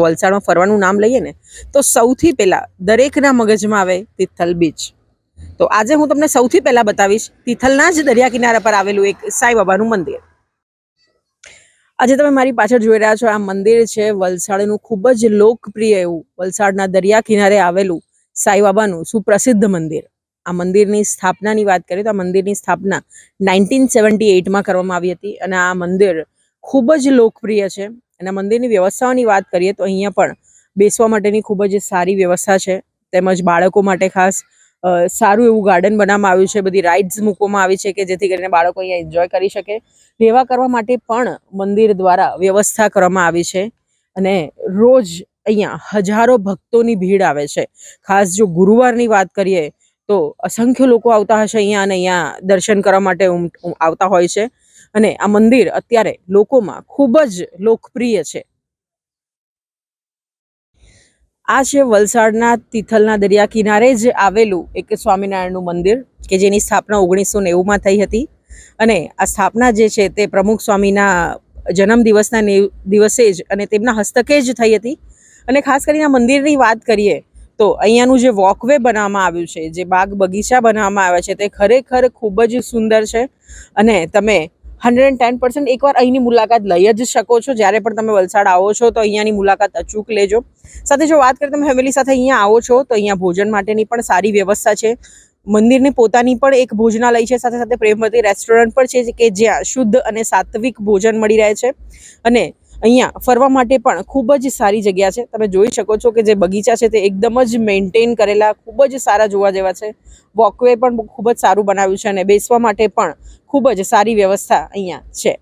વલસાડમાં ફરવાનું નામ લઈએ ને, તો સૌથી પહેલાં દરેકના મગજમાં આવે તિથલ બીચ તો આજે હું તમને સૌથી પહેલાં બતાવીશ તિથલના જ દરિયા કિનારા પર આવેલું એક સાંઈ બાબાનું મંદિર. આજે તમે મારી પાછળ જોઈ રહ્યા છો, આ મંદિર છે વલસાડનું ખૂબ જ લોકપ્રિય એવું, વલસાડના દરિયા કિનારે આવેલું સાંઈ બાબાનું સુપ્રસિદ્ધ મંદિર. આ મંદિરની સ્થાપનાની વાત કરીએ તો આ મંદિરની સ્થાપના નાઇન્ટીન સેવન્ટી એઇટમાં કરવામાં આવી હતી અને આ મંદિર ખૂબ જ લોકપ્રિય છે. અને મંદિરની વ્યવસ્થાઓની વાત કરીએ તો અહીંયા પણ બેસવા માટેની ખૂબ જ સારી વ્યવસ્થા છે. તેમજ બાળકો માટે ખાસ સારું એવું ગાર્ડન બનાવવામાં આવ્યું છે. બધી રાઇડ્સ મૂકવામાં આવી છે કે જેથી કરીને બાળકો અહીંયા એન્જોય કરી શકે. રહેવા કરવા માટે પણ મંદિર દ્વારા વ્યવસ્થા કરવામાં આવી છે. અને રોજ અહીંયા હજારો ભક્તોની ભીડ આવે છે. ખાસ જો ગુરુવારની વાત કરીએ તો અસંખ્ય લોકો આવતા હશે અહીંયા અને અહીંયા દર્શન કરવા માટે આવતા હોય છે. અને આ મંદિર અત્યારે લોકોમાં ખૂબ જ લોકપ્રિય છે. આ છે વલસાડના તિથલના દરિયા કિનારે જ આવેલું એક સ્વામિનારાયણનું મંદિર કે જેની સ્થાપના ઓગણીસો નેવુંમાં થઈ હતી. અને આ સ્થાપના જે છે તે પ્રમુખ સ્વામીના જન્મ દિવસના નેવ- દિવસે જ અને તેમના હસ્તકે જ થઈ હતી. અને ખાસ કરીને આ મંદિરની વાત કરીએ તો અહીંયાનું જે વોકવે બનાવવામાં આવ્યું છે, જે બાગ બગીચા બનાવવામાં આવ્યા છે, તે ખરેખર ખૂબ જ સુંદર છે. અને તમે હંડ્રેડ એન્ડ ટેન પર્સન્ટ એકવાર અહીંની મુલાકાત લઈ જ શકો છો. જ્યારે પણ તમે વલસાડ આવો છો, તો અહીંયાની મુલાકાત અચૂક લેજો. સાથે જો વાત કરીએ, તમે ફેમિલી સાથે અહીંયા આવો છો, તો અહીંયા ભોજન માટેની પણ સારી વ્યવસ્થા છે. મંદિરની પોતાની પણ એક ભોજનાલય છે. સાથે સાથે પ્રેમવતી રેસ્ટોરન્ટ પણ છે કે જ્યાં શુદ્ધ અને સાત્વિક ભોજન મળી રહે છે. અને અહીંયા ફરવા માટે પણ ખૂબ જ સારી જગ્યા છે. તમે જોઈ શકો છો કે જે બગીચા છે તે એકદમ જ મેન્ટેન કરેલા, ખૂબ જ સારા જોવા જેવા છે. વોકવે પણ ખૂબ જ સારું બનાવ્યું છે અને બેસવા માટે પણ ખૂબ જ સારી વ્યવસ્થા અહીંયા છે.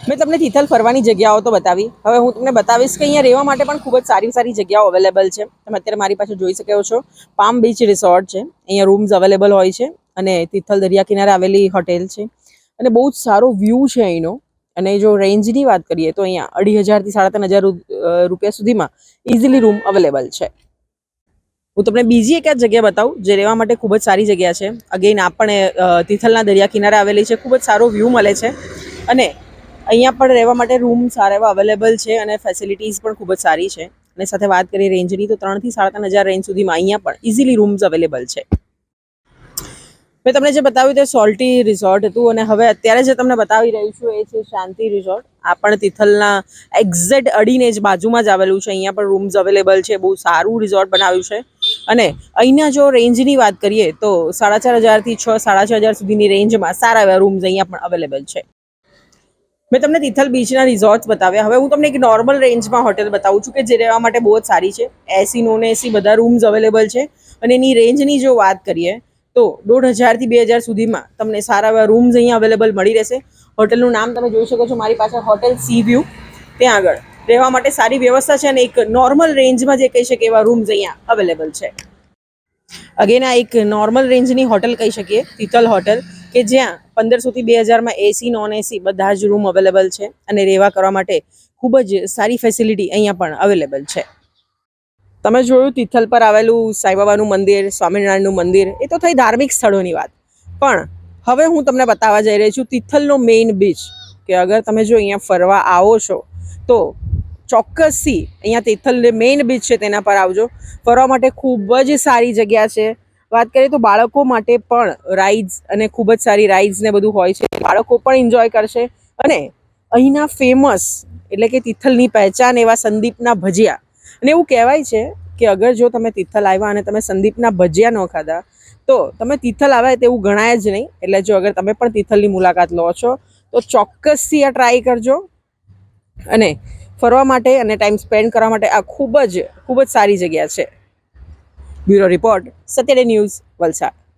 મેં તમને તિથલ ફરવાની જગ્યાઓ તો બતાવી. હવે હું તમને બતાવીશ કે અહીંયા રહેવા માટે પણ ખૂબ જ સારી સારી જગ્યાઓ અવેલેબલ છે. તમે અત્યારે મારી પાસે જોઈ શકો છો. પામ બીચ રિસોર્ટ છે. અહીંયા રૂમ્સ અવેલેબલ હોય છે અને તિથલ દરિયા કિનારે આવેલી હોટેલ છે. અને બહુ જ સારો વ્યૂ છે અહીંનો. અને જો રેન્જની વાત કરીએ તો અહીંયા અઢી હજારથી સાડા ત્રણ હજાર રૂપિયા સુધીમાં ઇઝીલી રૂમ અવેલેબલ છે. હું તમને બીજી એક જગ્યા બતાવું, જે રહેવા માટે ખૂબ જ સારી જગ્યા છે. અગેન આ પણ તિથલના દરિયા કિનારે આવેલી છે. ખૂબ જ સારો વ્યૂ મળે છે. અને અહીંયા પણ રહેવા માટે રૂમ સારા એવા અવેલેબલ છે અને ફેસિલિટીઝ પણ ખૂબ જ સારી છે. અને સાથે વાત કરીએ રેન્જની તો ત્રણથી સાડા ત્રણ હજાર રેન્જ સુધીમાં અહીંયા પણ ઇઝીલી રૂમ્સ અવેલેબલ છે. મેં તમને જે બતાવ્યું તે સોલ્ટી રિસોર્ટ હતું અને હવે અત્યારે જે તમને બતાવી રહી છું એ છે શાંતિ રિસોર્ટ આ પણ તિથલના એક્ઝેક્ટ અડીને જ બાજુમાં જ આવેલું છે. અહીંયા પણ રૂમ્સ અવેલેબલ છે. બહુ સારું રિસોર્ટ બનાવ્યું છે. અને અહીંના જો રેન્જની વાત કરીએ તો સાડા ચાર હજારથી છ, સાડા છ હજાર સુધીની રેન્જમાં સારા એવા રૂમ્સ અહીંયા પણ અવેલેબલ છે. મેં તમને તિથલ બીચના રિઝોર્ટ્સ બતાવ્યા. હવે હું તમને એક નોર્મલ રેન્જમાં હોટેલ બતાવું છું કે જે રહેવા માટે બહુ જ સારી છે. એસી, નોન એસી બધા રૂમ્સ અવેલેબલ છે. અને એની રેન્જની જો વાત કરીએ તો દોઢ હજારથી બે હજાર સુધીમાં તમને સારા એવા રૂમ્સ અહીંયા અવેલેબલ મળી રહેશે. હોટલનું નામ તમે જોઈ શકો છો મારી પાસે હોટેલ સી વ્યૂ ત્યાં આગળ. રહેવા માટે સારી વ્યવસ્થા છે અને એક નોર્મલ રેન્જમાં જે કહી શકે એવા રૂમ્સ અહીંયા અવેલેબલ છે. અગેન આ એક નોર્મલ રેન્જની હોટલ કહી શકીએ, તિથલ હોટલ કે જ્યાં પંદરસોથી બે હજારમાં એસી નોન એસી બધા જ રૂમ અવેલેબલ છે અને રહેવા કરવા માટે ખૂબ જ સારી ફેસિલિટી અહીંયા પણ અવેલેબલ છે. તમે જોયું તિથલ પર આવેલું સાંઈબાબાનું મંદિર, સ્વામિનારાયણનું મંદિર, એ તો થઈ ધાર્મિક સ્થળોની વાત. પણ હવે હું તમને બતાવવા જઈ રહી છું તિથલનો મેઇન બીચ, કે અગર તમે જો અહીંયા ફરવા આવો છો, તો ચોક્કસથી અહીંયા તિથલ મેઇન બીચ છે તેના પર આવજો. ફરવા માટે ખૂબ જ સારી જગ્યા છે. વાત કરીએ તો બાળકો માટે પણ રાઇડ્સ અને ખૂબ જ સારી રાઇડ્સ ને બધું હોય છે. બાળકો પણ એન્જોય કરશે. અને અહીંના ફેમસ એટલે કે તિથલની પહેચાન એવા સંદીપના ભજીયા અને એવું કહેવાય છે કે અગર જો તમે તિથલ આવ્યા અને તમે સંદીપના ભજીયા ન ખાધા, તો તમે તિથલ આવ્યા તેવું ગણાય જ નહીં. એટલે જો અગર તમે પણ તિથલની મુલાકાત લો છો, તો ચોક્કસથી આ ટ્રાય કરજો. અને ફરવા માટે અને ટાઈમ સ્પેન્ડ કરવા માટે આ ખૂબ જ ખૂબ જ સારી જગ્યા છે. Bureau report, Satyaday news Valsad.